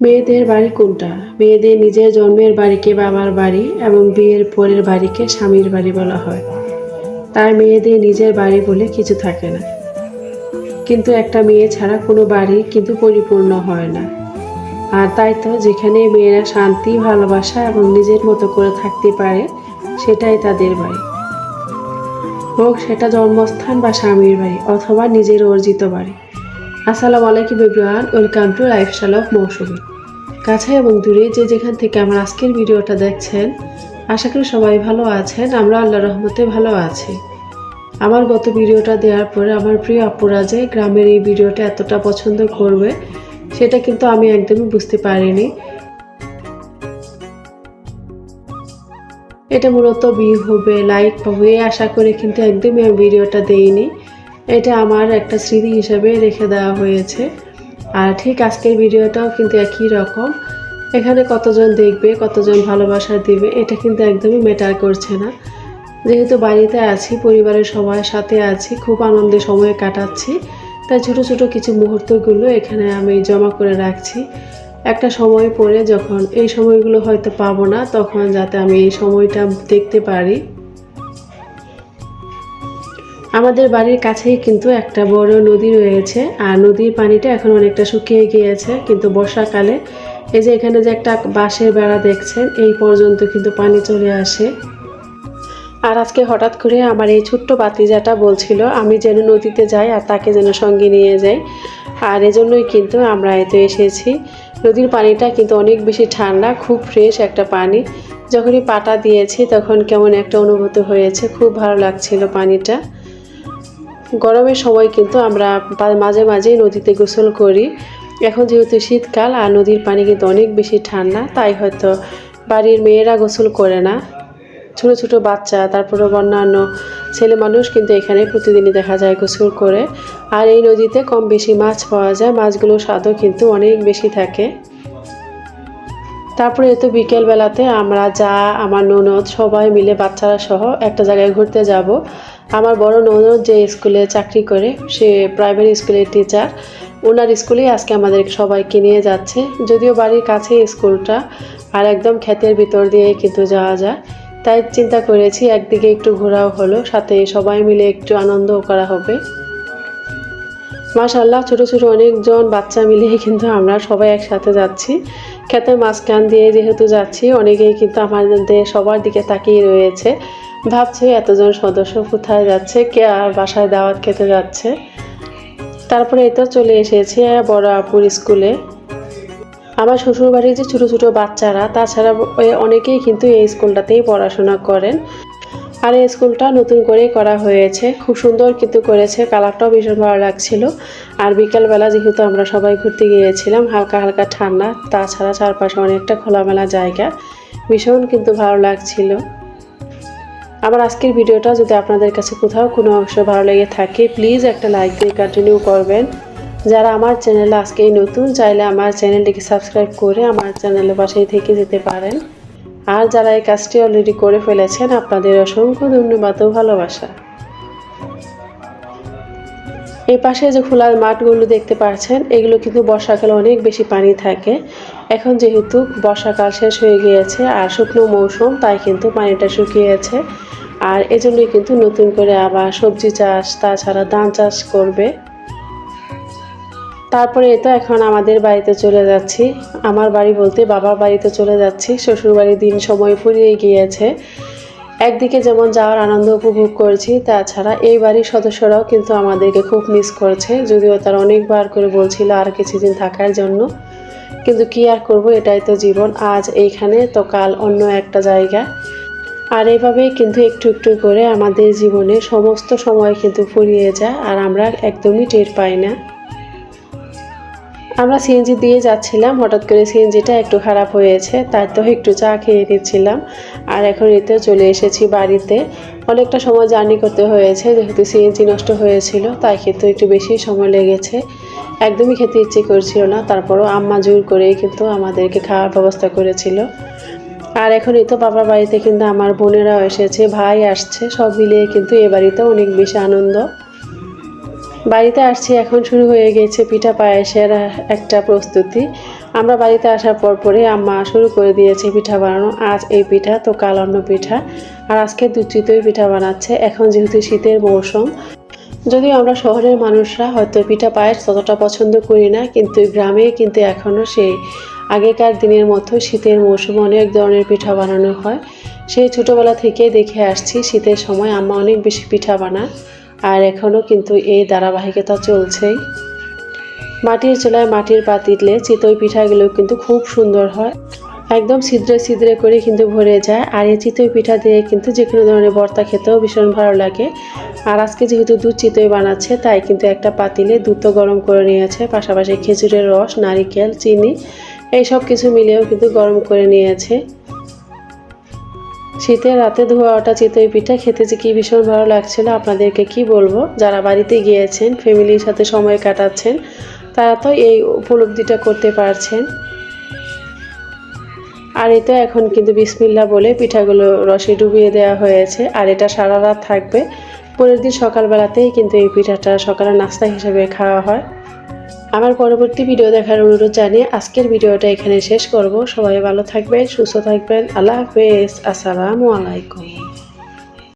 মেয়েদের বাড়ি কোনটা? মেয়েদের নিজের জন্মের বাড়িকে বাবার বাড়ি এবং বিয়ের পরের বাড়িকে স্বামীর বাড়ি বলা হয়। তার মেয়েদের নিজের বাড়ি বলে কিছু থাকে না। কিন্তু একটা মেয়ে ছাড়া কোনো বাড়ি কিন্তু পরিপূর্ণ হয় না। আর তাই তো যেখানে মেয়েরা শান্তি, ভালোবাসা এবং নিজের মতো করে থাকতে পারে, সেটাই তাদের বাড়ি। হোক সেটা জন্মস্থান বা স্বামীর বাড়ি অথবা নিজের অর্জিত বাড়ি। আসসালামু আলাইকুম everyone, welcome to lifestyle of Mousumi. কাছে এবং দূরে যে যেখান থেকে আমার আজকের ভিডিওটা দেখছেন, আশা করি সবাই ভালো আছেন, আমরা আল্লাহ রহমতে ভালো আছি। আমার গত ভিডিওটা দেওয়ার পরে আমার প্রিয় আপুরা যে গ্রামের এই ভিডিওটা এতটা পছন্দ করবে, সেটা কিন্তু আমি একদমই বুঝতে পারিনি। এটা মূলত বিয়ে হবে, লাইক পাবো এই আশা করে কিন্তু একদমই আমি ভিডিওটা দেইনি। এটা আমার একটা স্মৃতি হিসাবে রেখে দেওয়া হয়েছে। আর ঠিক আজকের ভিডিওটাও কিন্তু একই রকম। এখানে কতজন দেখবে, কতজন ভালোবাসা দিবে, এটা কিন্তু একদমই ম্যাটার করছে না। যেহেতু বাড়িতে আছি, পরিবারের সবার সাথে আছি, খুব আনন্দে সময় কাটাচ্ছি, তাই ছোট ছোট কিছু মুহূর্তগুলো এখানে আমি জমা করে রাখছি। একটা সময় পরে যখন এই সময়গুলো হয়তো পাবো না, তখন যাতে আমি এই সময়টা দেখতে পারি। আমাদের বাড়ির কাছেই কিন্তু একটা বড় নদী রয়েছে, আর নদীর পানিটা এখন অনেকটা শুকিয়ে গিয়েছে, কিন্তু বর্ষাকালে এই যে এখানে যে একটা বাঁশের বেড়া দেখছেন, এই পর্যন্ত কিন্তু পানি চলে আসে। আর আজকে হঠাৎ করে আমার এই ছোট্ট বাতিজাটা বলছিল, আমি যেন নদীতে যাই আর তাকে যেন সঙ্গে নিয়ে যাই। আর এজন্যই কিন্তু আমরা এতে এসেছি। নদীর পানিটা কিন্তু অনেক বেশি ঠান্ডা, খুব ফ্রেশ একটা পানি। যখনই পাটা দিয়েছি তখন কেমন একটা অনুভূত হয়েছে, খুব ভালো লাগছিল পানিটা। গরমের সময় কিন্তু আমরা মাঝে মাঝে নদীতে গোসল করি। এখন যেহেতু শীতকাল আর নদীর পানি কিন্তু অনেক বেশি ঠান্ডা, তাই হয়তো বাড়ির মেয়েরা গোসল করে না। ছোট ছোট বাচ্চা, তারপরে অন্যান্য ছেলে মানুষ কিন্তু এখানে প্রতিদিনই দেখা যায় গোসল করে। আর এই নদীতে কম বেশি মাছ পাওয়া যায়, মাছগুলোর স্বাদও কিন্তু অনেক বেশি থাকে। তারপরে এতো বিকেলবেলাতে আমরা যা, আমার ননদ সবাই মিলে বাচ্চারা সহ একটা জায়গায় ঘুরতে যাব। আমার বড় ননদ যে স্কুলে চাকরি করে, সে প্রাইমারি স্কুলের টিচার ওনার স্কুলেই আজকে আমাদের সবাইকে নিয়ে যাচ্ছে। যদিও বাড়ির কাছে স্কুলটা, আর একদম ক্ষেতের ভিতর দিয়ে কিন্তু যাওয়া যায়। তাই চিন্তা করেছি একদিকে একটু ঘোরাও হলো, সাথে সবাই মিলে একটু আনন্দও করা হবে। মাশাল্লাহ ছোট ছোট অনেকজন বাচ্চা মিলিয়ে কিন্তু আমরা সবাই একসাথে যাচ্ছি। ক্ষেতের মাঝখান দিয়ে যেহেতু যাচ্ছি, অনেকেই কিন্তু আমাদের সবার দিকে তাকিয়ে রয়েছে। ভাবছে এতজন সদস্য কোথায় যাচ্ছে, কে আর বাসায় দাওয়াত খেতে যাচ্ছে। তারপরে এই তো চলে এসেছি বড় আপুর স্কুলে। আমার শ্বশুরবাড়ির যে ছোটো ছোটো বাচ্চারা, তাছাড়া অনেকেই কিন্তু এই স্কুলটাতেই পড়াশোনা করেন। আর এই স্কুলটা নতুন করে করা হয়েছে। খুব সুন্দর কিন্তু করেছে, কালারটাও ভীষণ ভালো লাগছিল। আর বিকালবেলা যেহেতু আমরা সবাই ঘুরতে গিয়েছিলাম, হালকা হালকা ঠান্ডা, তাছাড়া চারপাশে অনেকটা খোলামেলা জায়গা, ভীষণ কিন্তু ভালো লাগছিল। আমার আজকের ভিডিওটা যদি আপনাদের কাছে কোথাও কোনো অংশ ভালো লেগে থাকে, প্লিজ একটা লাইক দিয়ে কন্টিনিউ করবেন। যারা আমার চ্যানেলে আজকেই নতুন, চাইলে আমার চ্যানেলটিকে সাবস্ক্রাইব করে আমার চ্যানেলের পাশেই থেকে যেতে পারেন। আর যারা এই কাজটি অলরেডি করে ফেলেছেন, আপনাদের অসংখ্য ধন্যবাদ ও ভালোবাসা। এই পাশে যে খোলা মাঠগুলো দেখতে পাচ্ছেন, এগুলো কিন্তু বর্ষাকালে অনেক বেশি পানি থাকে। এখন যেহেতু বর্ষাকাল শেষ হয়ে গিয়েছে আর শুকনো মৌসুম, তাই কিন্তু পানিটা শুকিয়েছে। আর এজন্যই কিন্তু নতুন করে আবার সবজি চাষ, তাছাড়া ধান চাষ করবে। তারপরে এটা এখন আমাদের বাড়িতে চলে যাচ্ছি। আমার বাড়ি বলতে বাবার বাড়িতে চলে যাচ্ছি। শ্বশুর বাড়ির দিন সময় ফুরিয়ে গিয়েছে। একদিকে যেমন যাওয়ার আনন্দ উপভোগ করছি, তাছাড়া এই বাড়ির সদস্যরাও কিন্তু আমাদেরকে খুব মিস করছে। যদিও তারা অনেকবার করে বলছিল আর কিছুদিন থাকার জন্য। কিন্তু কি আর করব, এটাই তো জীবন। আজ এইখানে, তো কাল অন্য একটা জায়গা। আর এভাবেই কিন্তু একটু একটু করে আমাদের জীবনে সমস্ত সময় কিন্তু ফুরিয়ে যায়, আর আমরা একদমই টের পাই না। আমরা সিএনজি দিয়ে যাচ্ছিলাম, হঠাৎ করে সিএনজিটা একটু খারাপ হয়েছে, তাই তো একটু চা খেয়ে নিচ্ছিলাম। আর এখন এতে চলে এসেছি বাড়িতে। অনেকটা সময় জার্নি করতে হয়েছে, যেহেতু সিএনজি নষ্ট হয়েছিল, তাই কিন্তু একটু বেশি সময় লেগেছে। একদমই খেতে ইচ্ছে করছিল না, তারপরও আম্মা জোর করেই কিন্তু আমাদেরকে খাওয়ার ব্যবস্থা করেছিল। আর এখন এই তো বাবার বাড়িতে কিন্তু আমার বোনেরাও এসেছে, ভাই আসছে, সব মিলিয়ে কিন্তু এ বাড়িতে অনেক বেশি আনন্দ। বাড়িতে আসছি, এখন শুরু হয়ে গেছে পিঠা পায়েসের একটা প্রস্তুতি। আমরা বাড়িতে আসার পর পরে আম্মা শুরু করে দিয়েছে পিঠা বানানো। আজ এই পিঠা, তো কাল অন্য পিঠা। আর আজকে দুচিতই পিঠা বানাচ্ছে, এখন যেহেতু শীতের মৌসুম। যদিও আমরা শহরের মানুষরা হয়তো পিঠা পায়েস ততটা পছন্দ করি না, কিন্তু গ্রামে কিন্তু এখনও সেই আগেকার দিনের মতো শীতের মৌসুমে অনেক ধরনের পিঠা বানানো হয়। সেই ছোটোবেলা থেকে দেখে আসছি শীতের সময় আম্মা অনেক বেশি পিঠা বানায়। আর এখনও কিন্তু এই ধারাবাহিকতা চলছেই। মাটির চুলায় মাটির পাতিলে চিতই পিঠাগুলো কিন্তু খুব সুন্দর হয়। একদম ছিদ্রে ছিদ্রে করে কিন্তু ভরে যায়। আর এই চিতই পিঠা দিয়ে কিন্তু যে কোনো ধরনের ভর্তা খেতেও ভীষণ ভালো লাগে। আর আজকে যেহেতু দুধ চিতই বানাচ্ছে, তাই কিন্তু একটা পাতিলে দুধ তো গরম করে নিয়েছে। পাশাপাশি খেজুরের রস, নারিকেল, চিনি এই সব কিছু মিলিয়েও কিন্তু গরম করে নিয়েছে। শীতের রাতে ধোয়া ওটা চিতই পিঠা খেতে যে কি ভীষণ ভালো লাগছিল আপনাদেরকে কি বলব? যারা বাড়িতে গিয়েছেন, ফ্যামিলির সাথে সময় কাটাচ্ছেন, তারা তো এই উপলব্ধিটা করতে পারছেন। আর এই তো এখন কিন্তু বিসমিল্লা বলে পিঠাগুলো রসে ডুবিয়ে দেওয়া হয়েছে, আর এটা সারা রাত থাকবে। পরের দিন সকালবেলাতেই কিন্তু এই পিঠাটা সকালে নাস্তা হিসেবে খাওয়া হয়। আমার পরবর্তী ভিডিও দেখার অনুরোধ জানিয়ে আজকের ভিডিওটা এখানে শেষ করব। সবাই ভালো থাকবেন, সুস্থ থাকবেন। আল্লাহ হাফেজ। আসসালামু আলাইকুম।